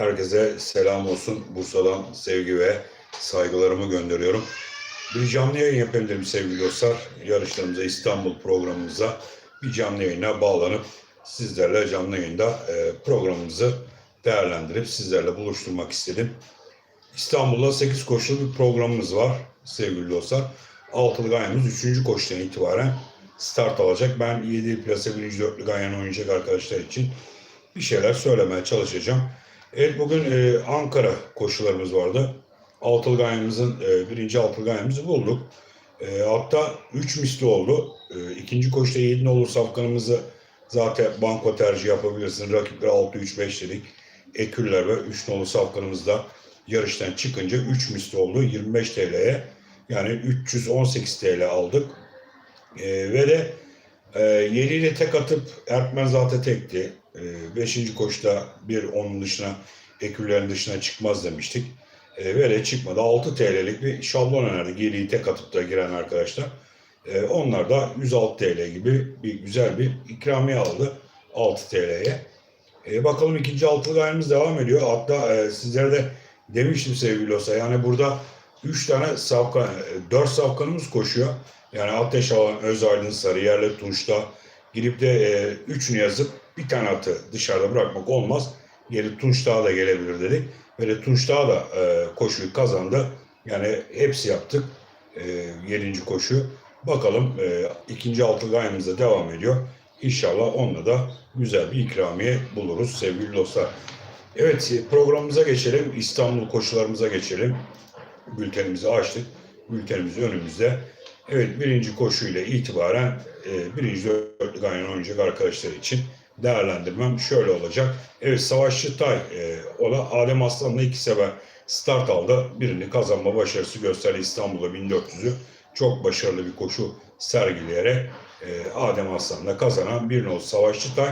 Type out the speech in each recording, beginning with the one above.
Herkese selam olsun. Bursa'dan sevgi ve saygılarımı gönderiyorum. Bir canlı yayın yapayım dedim sevgili dostlar. Yarışlarımıza, İstanbul programımıza bir canlı yayına bağlanıp sizlerle canlı yayında e, programımızı değerlendirip sizlerle buluşturmak istedim. İstanbul'da 8 koşulu bir programımız var sevgili dostlar. Altılı gayemiz 3. koşudan itibaren start alacak. Ben 7 plase 1. dörtlü gayen oynayacak arkadaşlar için bir şeyler söylemeye çalışacağım. Evet bugün e, Ankara koşularımız vardı. Altılı e, birinci altılı bulduk. E, hatta 3 misli oldu. E, ikinci koşuda 7 olur safkanımızı zaten banko tercih yapabilirsiniz. Rakipleri 6-3-5 dedik. Eküller ve 3 nolu safkanımızda yarıştan çıkınca 3 misli oldu 25 TL'ye. Yani 318 TL aldık. E, ve de e, 7 ile tek atıp Erkmen zaten tekti. 5. E, koşuda bir onun dışına ekürlerin dışına çıkmaz demiştik. E, ve de çıkmadı. 6 TL'lik bir şablon önerdi. Geriyi tek atıp da giren arkadaşlar. E, onlar da 106 TL gibi bir güzel bir ikramiye aldı 6 TL'ye. E, bakalım ikinci altılı ayımız devam ediyor. Hatta e, sizlere de demiştim sevgili olsa yani burada 3 tane safkan, 4 safkanımız koşuyor. Yani Ateş Alan, Özaydın, Sarıyer'le Tunç'ta girip de 3'ünü yazıp bir tane atı dışarıda bırakmak olmaz. Geri Tunç Dağı da gelebilir dedik. De Tunç Dağı da e, koşuyu kazandı. Yani hepsi yaptık. E, 7. koşu. Bakalım e, ikinci altılı ayımızda devam ediyor. İnşallah onunla da güzel bir ikramiye buluruz sevgili dostlar. Evet programımıza geçelim. İstanbul koşularımıza geçelim. Bültenimizi açtık. Bültenimiz önümüzde. Evet birinci koşuyla itibaren e, birinci dörtlü ganyan oynayacak arkadaşlar için değerlendirmem şöyle olacak. Evet Savaşçı Tay e, o da Adem Aslan'la iki sefer start aldı. Birini kazanma başarısı gösterdi İstanbul'da 1400'ü. Çok başarılı bir koşu sergileyerek e, Adem Aslan'la kazanan bir nol Savaşçı Tay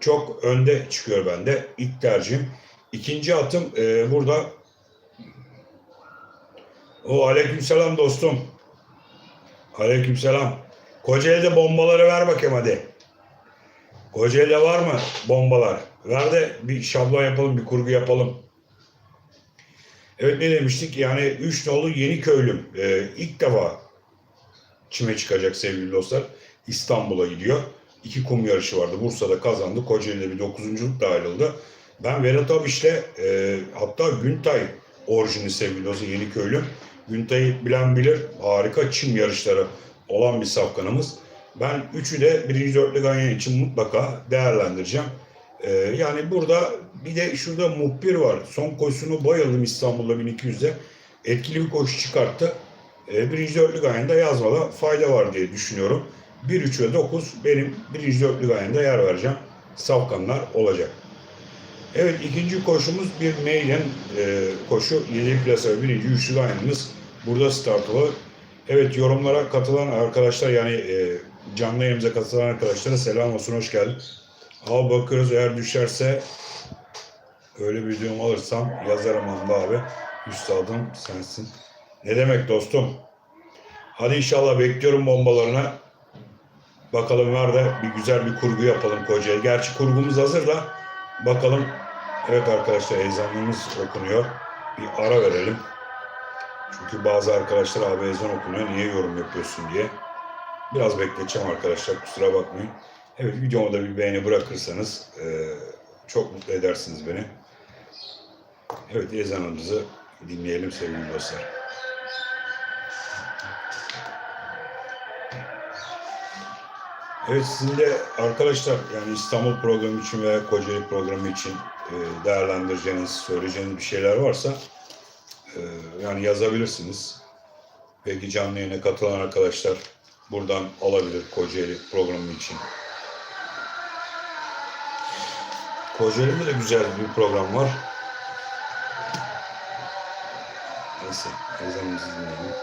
çok önde çıkıyor bende. İlk tercihim. İkinci atım e, burada o aleykümselam dostum. Aleykümselam. Kocaeli'de bombaları ver bakayım hadi. Kocaeli'de var mı bombalar? Ver de bir şablon yapalım, bir kurgu yapalım. Evet ne demiştik? Yani 3 nolu yeni köylüm. Ee, ilk defa çime çıkacak sevgili dostlar. İstanbul'a gidiyor. İki kum yarışı vardı. Bursa'da kazandı. Kocaeli'de bir dokuzunculuk da ayrıldı. Ben Vedat Abiş'le e, hatta Güntay orijini sevgili dostlar yeni köylüm. Güntay'ı bilen bilir. Harika çim yarışları olan bir safkanımız. Ben üçü de birinci dörtlü ganyan için mutlaka değerlendireceğim. Ee, yani burada bir de şurada muhbir var. Son koşusunu bayıldım İstanbul'da 1200'de. Etkili bir koşu çıkarttı. Ee, birinci dörtlü ganyanda yazmada fayda var diye düşünüyorum. 1, 3 ve 9 benim birinci dörtlü ganyanda yer vereceğim. Safkanlar olacak. Evet ikinci koşumuz bir maiden e, koşu. 7 plasa birinci üçlü ganyanımız burada start alır. Evet yorumlara katılan arkadaşlar yani e, canlı yayınımıza katılan arkadaşlara selam olsun hoş geldin. Al bakıyoruz eğer düşerse öyle bir videom alırsam yazarım Hamdi abi. Üstadım sensin. Ne demek dostum? Hadi inşallah bekliyorum bombalarına. Bakalım da bir güzel bir kurgu yapalım Kocaeli. Gerçi kurgumuz hazır da bakalım. Evet arkadaşlar ezanımız okunuyor. Bir ara verelim. Çünkü bazı arkadaşlar abi ezan okunuyor niye yorum yapıyorsun diye. Biraz bekleteceğim arkadaşlar kusura bakmayın. Evet videoma da bir beğeni bırakırsanız e, çok mutlu edersiniz beni. Evet ezanımızı dinleyelim sevgili dostlar. Evet sizin de arkadaşlar yani İstanbul programı için veya Kocaeli programı için e, değerlendireceğiniz, söyleyeceğiniz bir şeyler varsa e, yani yazabilirsiniz. Belki canlı yayına katılan arkadaşlar buradan alabilir Kocaeli programı için. Kocaeli'de de güzel bir program var. Neyse, ezanımızı dinleyelim.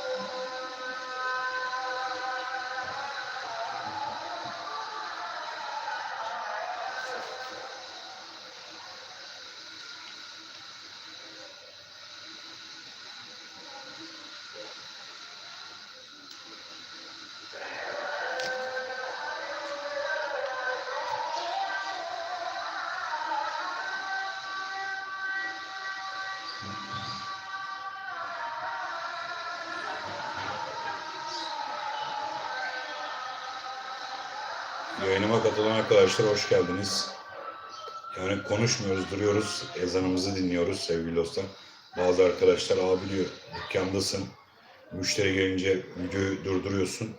Katılan arkadaşlar hoş geldiniz. Yani konuşmuyoruz, duruyoruz, ezanımızı dinliyoruz sevgili dostlar. Bazı arkadaşlar abi diyor dükkandasın, müşteri gelince videoyu durduruyorsun.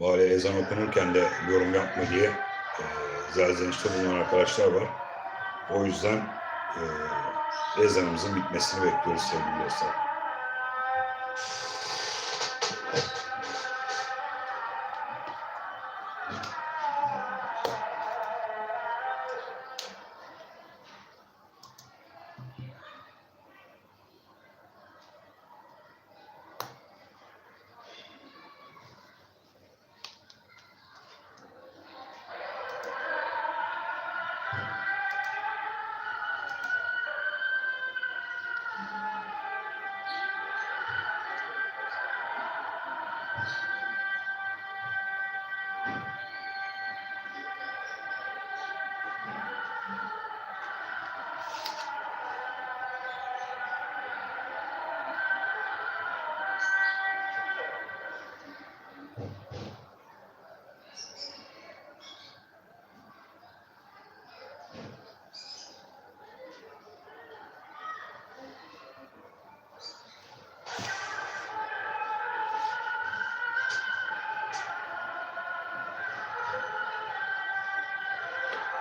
Bari ezan okunurken de yorum yapma diye e, zelzenişte bulunan arkadaşlar var. O yüzden e, ezanımızın bitmesini bekliyoruz sevgili dostlar.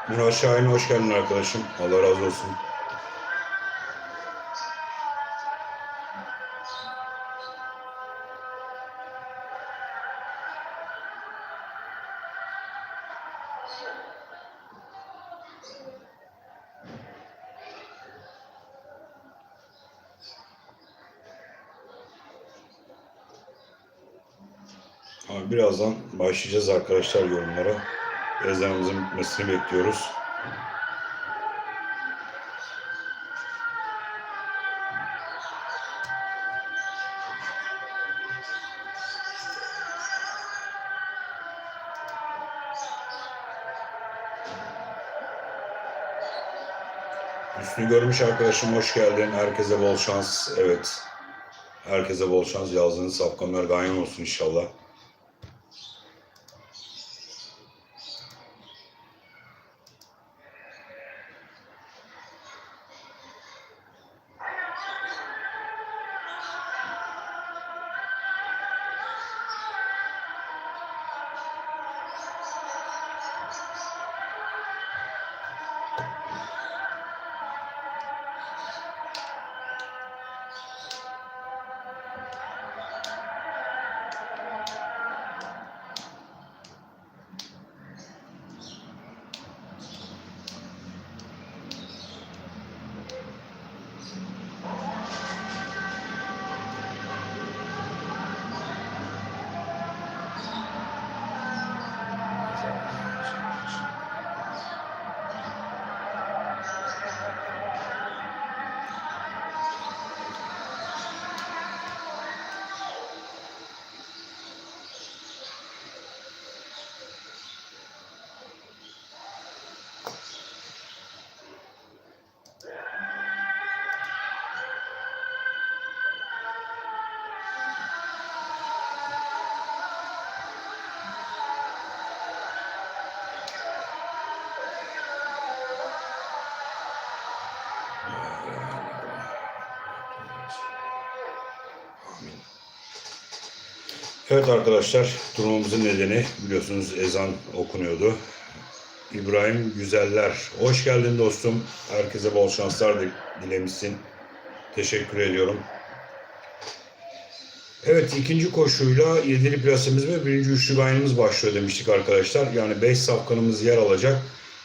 Murat Şahin hoş geldin arkadaşım. Allah razı olsun. Birazdan başlayacağız arkadaşlar yorumlara. Ezanımızın bitmesini bekliyoruz. Üstünü görmüş arkadaşım hoş geldin. Herkese bol şans. Evet. Herkese bol şans. Yazdığınız safkanlar ganyan olsun inşallah. Evet arkadaşlar, durumumuzun nedeni biliyorsunuz ezan okunuyordu. İbrahim Güzeller, hoş geldin dostum. Herkese bol şanslar di- dilemişsin. Teşekkür ediyorum. Evet ikinci koşuyla yedili plasemiz ve birinci üçlü gaynımız başlıyor demiştik arkadaşlar. Yani 5 safkanımız yer alacak.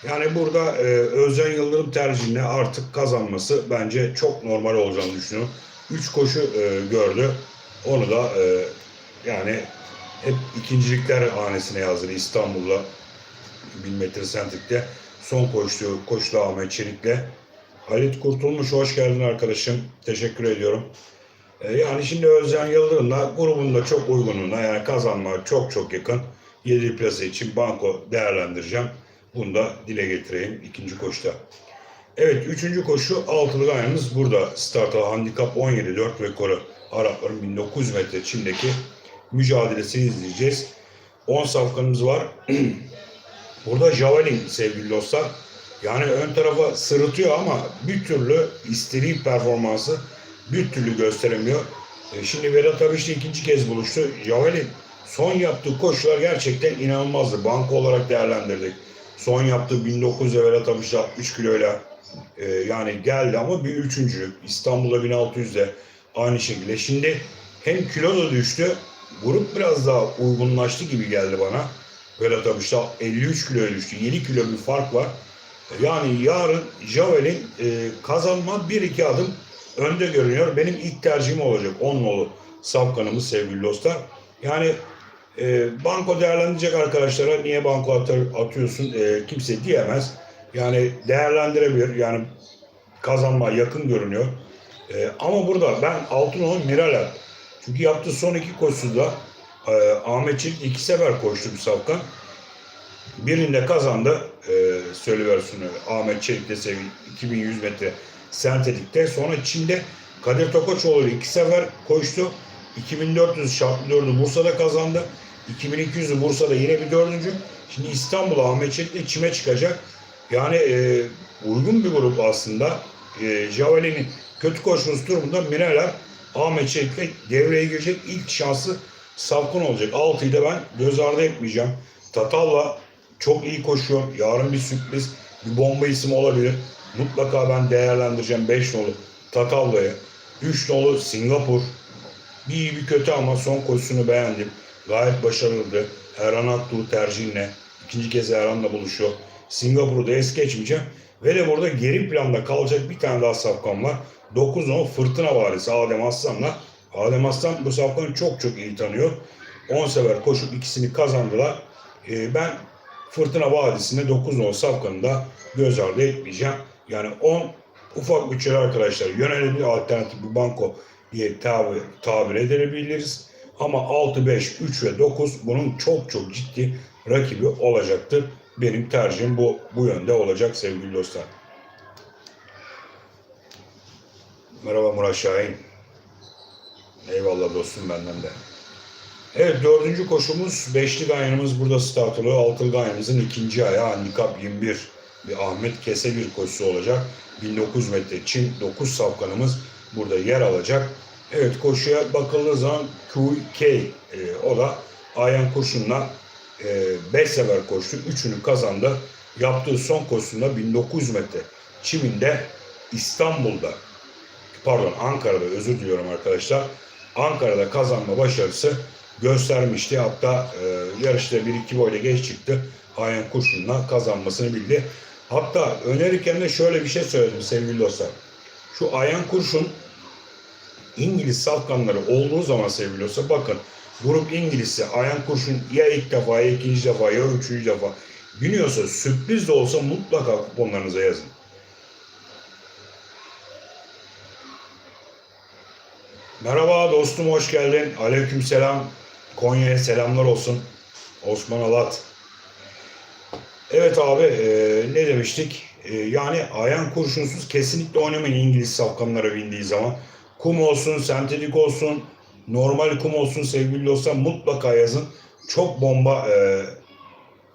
Yani burada e, Özcan Yıldırım tercihine artık kazanması bence çok normal olacağını düşünüyorum. 3 koşu e, gördü. Onu da e, yani hep ikincilikler hanesine yazdı İstanbul'la 1000 metre sentrikte son koştu koştu Ahmet Çelik'le. Halit Kurtulmuş hoş geldin arkadaşım. Teşekkür ediyorum. Ee, yani şimdi Özcan Yıldırım'la grubunda çok uygunluğuna yani kazanma çok çok yakın. 7 plasa için banko değerlendireceğim. Bunu da dile getireyim ikinci koşuda. Evet üçüncü koşu altılı ayağımız burada. Starta handikap 17-4 ve koru. Arapların 1900 metre çimdeki mücadelesini izleyeceğiz. 10 safkanımız var. Burada Javelin sevgili dostlar. Yani ön tarafa sırıtıyor ama bir türlü istediği performansı bir türlü gösteremiyor. E, Şimdi Vedat Abiş'le ikinci kez buluştu. Javelin son yaptığı koşular gerçekten inanılmazdı. Banko olarak değerlendirdik. Son yaptığı 1900'e Vedat Abiş'le 60 kiloyla e, yani geldi ama bir üçüncülük. İstanbul'da 1600'de aynı şekilde. Şimdi hem kilo da düştü. Grup biraz daha uygunlaştı gibi geldi bana. Vedat Abiş'te 53 kiloya düştü. 7 kilo bir fark var. Yani yarın Javelin e, kazanma 1-2 adım önde görünüyor. Benim ilk tercihim olacak 10 nolu safkanımız sevgili dostlar. Yani e, banko değerlendirecek arkadaşlara niye banko atar- atıyorsun e, kimse diyemez. Yani değerlendirebilir. Yani kazanma yakın görünüyor. E, ama burada ben Altınoğlu Miraler. Çünkü yaptığı son iki koşuda e, Ahmet Çelik iki sefer koştu bir safkan. Birinde kazandı. E, söyleversiyonu Ahmet Çelik'te sevi 2100 metre sentetikte. Sonra Çin'de Kadir Tokaçoğlu iki sefer koştu. 2400 şartlı dördü Bursa'da kazandı. 2200'ü Bursa'da yine bir dördüncü. Şimdi İstanbul'a Ahmet Çelik'le çime çıkacak. Yani e, uygun bir grup aslında. E, Javelin'in kötü koşması durumunda Mineler Ahmet Çelik'le devreye girecek ilk şansı Safkan olacak. 6'yı da ben göz ardı etmeyeceğim. Tatalla çok iyi koşuyor. Yarın bir sürpriz, bir bomba isim olabilir. Mutlaka ben değerlendireceğim 5 nolu Tatavla'yı. 3 nolu Singapur. Bir iyi bir kötü ama son koşusunu beğendim. Gayet başarılıydı. Erhan Aktuğ tercihinle. ikinci kez Erhan'la buluşuyor. Singapur'u da es geçmeyeceğim. Ve de burada geri planda kalacak bir tane daha safkan var. 9 nolu Fırtına Varisi Adem Aslan'la. Adem Aslan bu safkanı çok çok iyi tanıyor. 10 sefer koşup ikisini kazandılar. Ee, ben Fırtına Vadisi'nde 9 nolu safkanı da göz ardı etmeyeceğim. Yani 10 ufak bütçeli arkadaşlar yönelimli alternatif bir banko diye tabir, tabir edebiliriz. Ama 6, 5, 3 ve 9 bunun çok çok ciddi rakibi olacaktır. Benim tercihim bu, bu yönde olacak sevgili dostlar. Merhaba Murat Şahin. Eyvallah dostum benden de. Evet dördüncü koşumuz beşli ganyanımız burada start oluyor. Altılı ganyanımızın ikinci ayağı handikap 21 bir Ahmet Kese bir koşusu olacak. 1900 metre Çin 9 safkanımız burada yer alacak. Evet koşuya bakıldığı zaman QK e, o da Ayhan Kurşun'la 5 e, sefer koştu. Üçünü kazandı. Yaptığı son koşusunda 1900 metre çiminde İstanbul'da pardon Ankara'da özür diliyorum arkadaşlar. Ankara'da kazanma başarısı göstermişti. Hatta e, yarışta 1-2 boyla geç çıktı. Ayhan Kurşun'la kazanmasını bildi. Hatta önerirken de şöyle bir şey söyledim sevgili dostlar. Şu Ayhan Kurşun İngiliz safkanları olduğu zaman sevgili dostlar bakın grup İngilizse Ayhan Kurşun ya ilk defa ya ikinci defa ya üçüncü defa biniyorsa sürpriz de olsa mutlaka kuponlarınıza yazın. Merhaba dostum hoş geldin. Aleyküm selam. Konya'ya selamlar olsun. Osman Alat. Evet abi e, ne demiştik? E, yani ayan kurşunsuz kesinlikle oynamayın İngiliz safkanlara bindiği zaman. Kum olsun, sentetik olsun, normal kum olsun sevgili dostlar mutlaka yazın. Çok bomba e,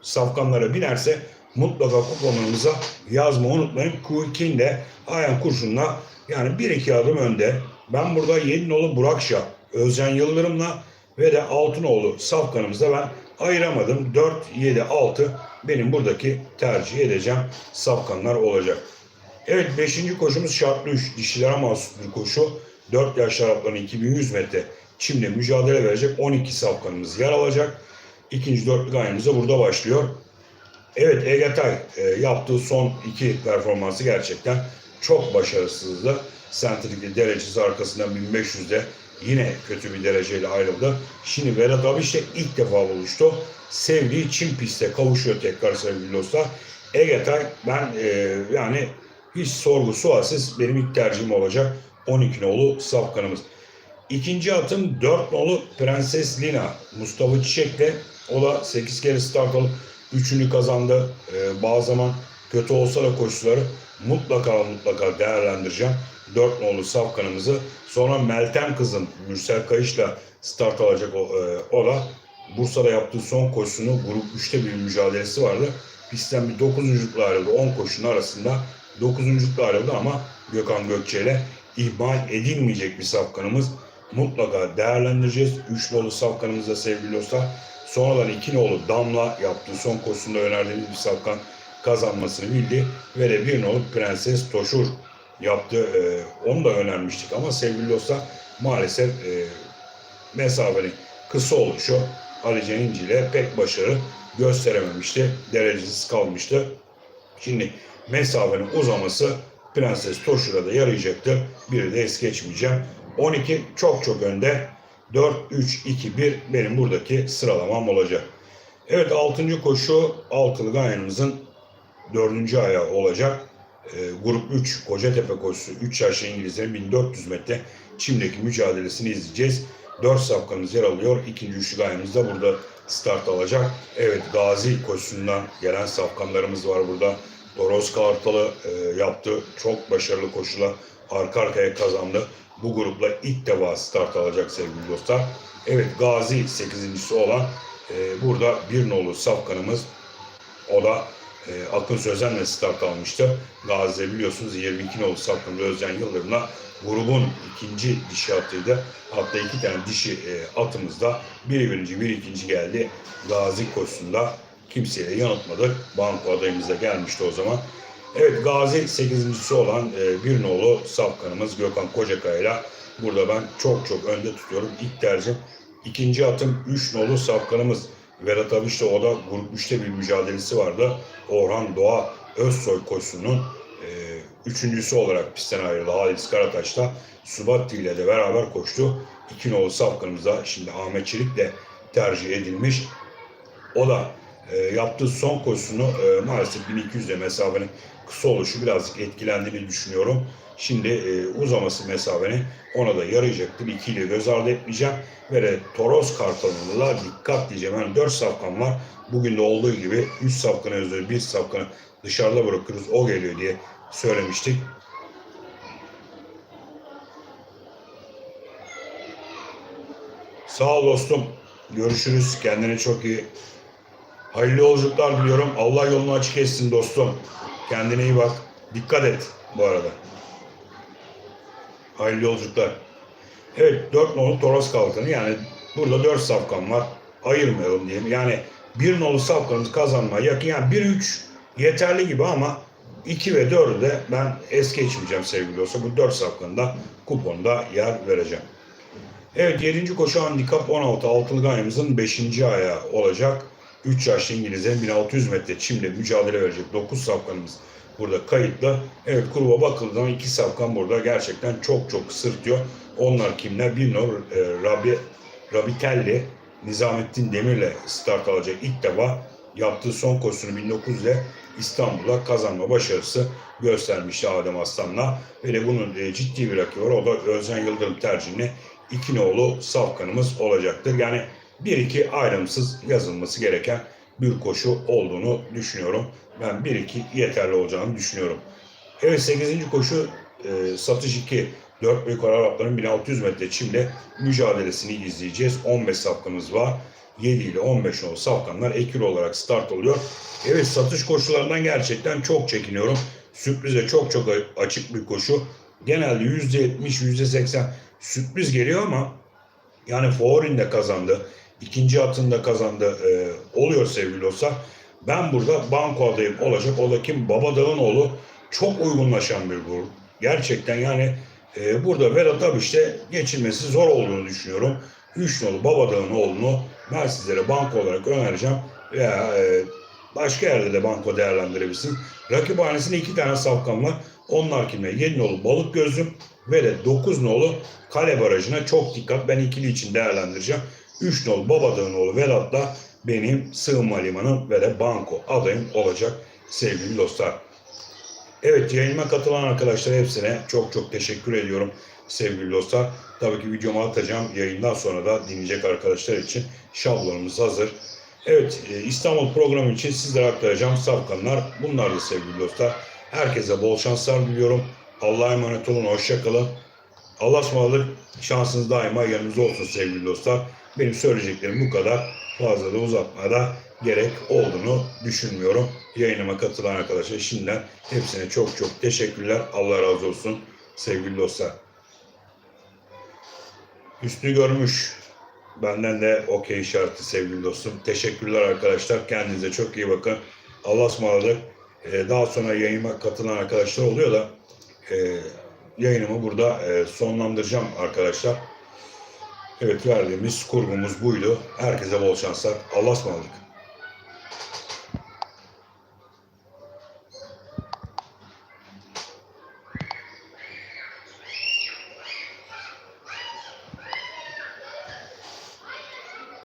safkanlara binerse mutlaka kuponunuza yazmayı unutmayın. Q2'in de ayan kurşunla yani bir iki adım önde. Ben burada Yedinoğlu Burakşah, Özcan Yıldırım'la ve de Altınoğlu safkanımızda ben ayıramadım. 4, 7, 6 benim buradaki tercih edeceğim safkanlar olacak. Evet 5. koşumuz şartlı 3 dişilere mahsus bir koşu. 4 yaş şaraplarının 2100 metre çimle mücadele verecek 12 safkanımız yer alacak. İkinci dörtlük ayımıza burada başlıyor. Evet Egetay e, yaptığı son iki performansı gerçekten çok başarısızdı. Sentrikli derecesi arkasından 1500'de yine kötü bir dereceyle ayrıldı. Şimdi Vedat Abiş de ilk defa buluştu. Sevdiği Çin pistte kavuşuyor tekrar sevgili dostlar. Egetay ben e, yani hiç sorgu sualsiz benim ilk tercihim olacak. 12 nolu safkanımız. İkinci atım 4 nolu Prenses Lina. Mustafa Çiçek'le o da 8 kere start alıp 3'ünü kazandı. Ee, bazı zaman kötü olsa da koşuları mutlaka mutlaka değerlendireceğim. 4 nolu safkanımızı. Sonra Meltem kızım Mürsel Kayış'la start alacak o, e, o da. Bursa'da yaptığı son koşusunu grup 3'te bir mücadelesi vardı. Pistten bir 9. ayrıldı. 10 koşunun arasında 9. ayrıldı ama Gökhan Gökçe ile ihmal edilmeyecek bir safkanımız. Mutlaka değerlendireceğiz. 3 nolu safkanımızda sevgili dostlar. Sonradan 2 nolu Damla yaptığı son koşusunda önerdiğimiz bir safkan kazanmasını bildi. Ve de 1 nolu Prenses Toşur yaptı. Ee, onu da önermiştik ama sevgili dostlar maalesef e, mesafenin kısa oluşu Ali Can İnci ile pek başarı gösterememişti. Derecesiz kalmıştı. Şimdi mesafenin uzaması Prenses Toşur'a da yarayacaktır. Biri de es geçmeyeceğim. 12 çok çok önde. 4, 3, 2, 1 benim buradaki sıralamam olacak. Evet 6. koşu altılı gayenimizin 4. ayağı olacak. E, grup 3 Kocatepe koşusu 3 yaşlı İngilizlerin 1400 metre çimdeki mücadelesini izleyeceğiz. 4 safkanımız yer alıyor. İkinci üçlü gayemiz de burada start alacak. Evet Gazi koşusundan gelen safkanlarımız var burada. Toros Kartalı e, yaptı. Çok başarılı koşular arka arkaya kazandı. Bu grupla ilk defa start alacak sevgili dostlar. Evet Gazi 8. olan e, burada bir nolu safkanımız. O da e, Akın Sözen'le start almıştı. Gazi'de biliyorsunuz 22 nolu safkanı Özcan Yıldırım'la grubun ikinci dişi atıydı. Hatta iki tane dişi e, atımızda biri birinci bir ikinci geldi. Gazi koşusunda kimseye yanıltmadık. Banko adayımız da gelmişti o zaman. Evet Gazi 8.si olan e, bir nolu safkanımız Gökhan Kocakaya'yla burada ben çok çok önde tutuyorum. İlk tercih ikinci atım 3 nolu safkanımız Vedat de o da grup 3'te bir mücadelesi vardı. Orhan Doğa Özsoy koşusunun e, üçüncüsü olarak pistten ayrıldı. Halis Karataş Subatti ile de beraber koştu. İki nolu safkanımız da şimdi Ahmet Çelik de tercih edilmiş. O da e, yaptığı son koşusunu e, maalesef 1200'de mesafenin kısa oluşu birazcık etkilendiğini düşünüyorum. Şimdi e, uzaması mesafenin ona da yarayacaktır. 2 ile göz ardı etmeyeceğim. De Toros Kartalı'la dikkat diyeceğim. Yani 4 safkan var. Bugün de olduğu gibi 3 safkanı özür, 1 safkanı dışarıda bırakırız. O geliyor diye söylemiştik. Sağ ol dostum. Görüşürüz. Kendine çok iyi. Hayırlı yolculuklar diliyorum. Allah yolunu açık etsin dostum. Kendine iyi bak. Dikkat et bu arada. Hayırlı yolculuklar. Evet 4 nolu Toros Kalkanı yani burada 4 safkan var. Ayırmayalım diyeyim. Yani 1 nolu safkanımız kazanmaya yakın. Yani 1-3 yeterli gibi ama 2 ve 4'ü de ben es geçmeyeceğim sevgili dostlar. Bu 4 safkanında kuponda yer vereceğim. Evet 7. koşu handikap 16 altılı gayemizin 5. ayağı olacak. 3 yaşlı İngilizlerin 1600 metre çimle mücadele verecek 9 safkanımız burada kayıtlı. Evet gruba bakıldığında 2 safkan burada gerçekten çok çok sırtıyor. Onlar kimler? Nur e, Rabi, Rabitelli Nizamettin Demir'le start alacak ilk defa yaptığı son koşusunu 1900'de İstanbul'a kazanma başarısı göstermişti Adem Aslan'la. Ve de bunun e, ciddi bir rakibi var. O da Özcan Yıldırım tercihine iki nolu safkanımız olacaktır. Yani bir iki ayrımsız yazılması gereken bir koşu olduğunu düşünüyorum. Ben 1-2 yeterli olacağını düşünüyorum. Evet 8. koşu e, satış 2 4 büyük Arapların 1600 metre çimle mücadelesini izleyeceğiz. 15 safkanımız var. 7 ile 15 nolu safkanlar ekil olarak start oluyor. Evet satış koşularından gerçekten çok çekiniyorum. Sürprize çok çok açık bir koşu. Genelde %70, %80 sürpriz geliyor ama yani Favorin de kazandı. ikinci atında kazandı. Ee, oluyor sevgili dostlar. Ben burada banko adayım olacak. O da kim? Babadağ'ın oğlu. Çok uygunlaşan bir grup. Gerçekten yani e, burada Vedat Abiş'te geçilmesi zor olduğunu düşünüyorum. 3 nolu Babadağ'ın oğlunu ben sizlere banko olarak önereceğim. Veya e, başka yerde de banko değerlendirebilirsin. Rakip hanesinde iki tane safkan var. Onlar kimler? 7 nolu Balık Gözlüm ve de 9 nolu Kale Barajı'na çok dikkat. Ben ikili için değerlendireceğim. 3 nolu Babadağ'ın oğlu Vedat da benim sığınma limanım ve de banko adayım olacak sevgili dostlar. Evet yayınıma katılan arkadaşlar hepsine çok çok teşekkür ediyorum sevgili dostlar. Tabii ki videomu atacağım. Yayından sonra da dinleyecek arkadaşlar için şablonumuz hazır. Evet e, İstanbul programı için sizlere aktaracağım safkanlar bunlar da sevgili dostlar. Herkese bol şanslar diliyorum. Allah'a emanet olun. Hoşçakalın. Allah'a ısmarladık. Şansınız daima yanınızda olsun sevgili dostlar. Benim söyleyeceklerim bu kadar. Fazla da uzatmaya da gerek olduğunu düşünmüyorum. yayınıma katılan arkadaşlar şimdiden hepsine çok çok teşekkürler. Allah razı olsun sevgili dostlar. Hüsnü görmüş. Benden de okey işareti sevgili dostum. Teşekkürler arkadaşlar. Kendinize çok iyi bakın. Allah'a ısmarladık. Ee, daha sonra yayınıma katılan arkadaşlar oluyor da e, yayınımı burada e, sonlandıracağım arkadaşlar. Evet verdiğimiz kurgumuz buydu. Herkese bol şanslar. Allah'a ısmarladık.